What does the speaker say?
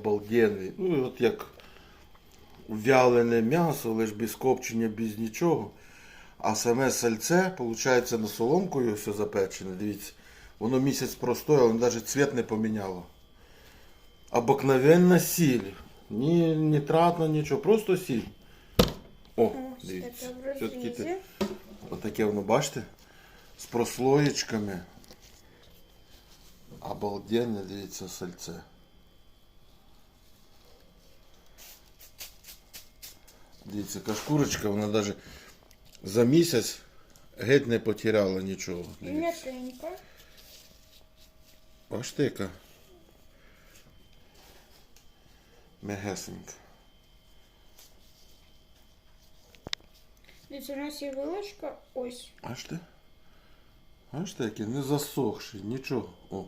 обалденний. Ну, от як вялене м'ясо, лише без копчення, без нічого. А саме сальце, виходить, на соломкою все запечене. Дивіться, воно місяць простояло, навіть цвіт не поміняло. Обыкновенна сіль. Ні нітратно, нічого, просто сіль. О, дивіться. Все-таки ти, отаке воно, бачите? З прослоєчками. Обалденне, дивіться, сальце. Дивіться, яка шкурочка, вона навіть за місяць геть не потеряла нічого. Дивіться. м'якенько. Бачите, яка? Мегесенька. Дивіться, у нас є вилочка. Ось. Бачите? Бачите, який не засохший, нічого. О,